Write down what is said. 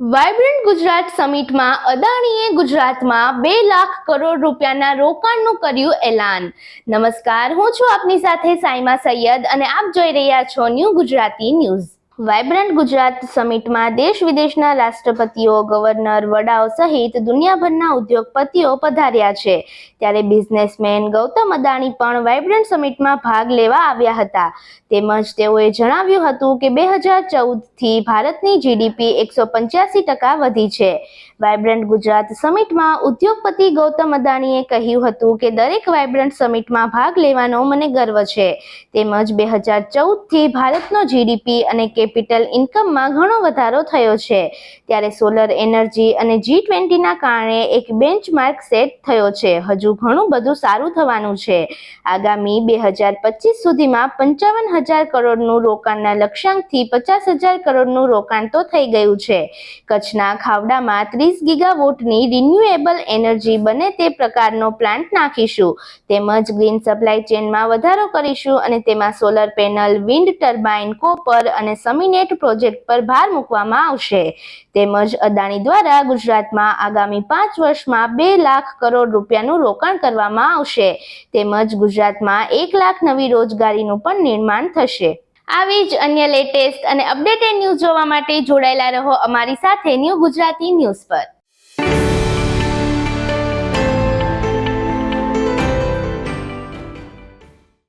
Vibrant Gujarat સમિટમાં અદાણીએ ગુજરાતમાં બે લાખ કરોડ રૂપિયાના રોકાણનું કર્યું એલાન. નમસ્કાર, હું છું આપની સાથે સાઈમા સૈયદ અને આપ જોઈ રહ્યા છો new Gujarati news. Vibrant Gujarat સમિટમાં દેશ વિદેશના રાષ્ટ્રપતિઓ, ગવર્નર, વડાઓ સહિત દુનિયાભરના ઉદ્યોગપતિઓ પધાર્યા છે. ત્યારે બિઝનેસમેન ગૌતમ અદાણી પણ વાઇબ્રન્ટ સમિટમાં ભાગ લેવા આવ્યા હતા. તેમજ તેઓએ જણાવ્યું હતું કે બે હજાર ચૌદથી ભારતની જીડીપી એકસો પંચ્યાસી ટકા વધી છે. વાઇબ્રન્ટ ગુજરાત સમિટમાં ઉદ્યોગપતિ ગૌતમ અદાણીએ કહ્યું હતું કે દરેક વાઇબ્રન્ટ સમિટમાં ભાગ લેવાનો મને ગર્વ છે. તેમજ બે હજાર ચૌદથી ભારતનો જીડીપી અને કેપિટલ ઇન્કમમાં ઘણો વધારો થયો છે. ત્યારે સોલર એનર્જી અને જી ટ્વેન્ટીના કારણે એક બેન્ચમાર્ક સેટ થયો છે. હજુ ઘણું બધું સારું થવાનું છે. આગામી બે હજાર પચીસ સુધીમાં પંચાવન હજાર કરોડનું રોકાણના લક્ષ્યાંકથી પચાસ હજાર કરોડનું રોકાણ તો થઈ ગયું છે. કચ્છના ખાવડામાં ત્રીસ ગીગાવોટની રિન્યુએબલ એનર્જી બને તે પ્રકારનો પ્લાન્ટ નાખીશું. તેમજ ગ્રીન સપ્લાય ચેનમાં વધારો કરીશું અને તેમાં solar panel, wind turbine, copper અને સમિનેટ પ્રોજેક્ટ પર ભાર મૂકવામાં આવશે. તેમજ અદાણી દ્વારા ગુજરાતમાં આગામી પાંચ વર્ષમાં બે લાખ કરોડ રૂપિયાનું રોકાણ કરવામાં આવશે. તેમજ ગુજરાતમાં એક લાખ નવી રોજગારીનું પણ નિર્માણ થશે. આવી જ અન્ય લેટેસ્ટ અને અપડેટેડ ન્યૂઝ જોવા માટે જોડાયેલા રહો અમારી સાથે ન્યૂ ગુજરાતી ન્યૂઝ પર.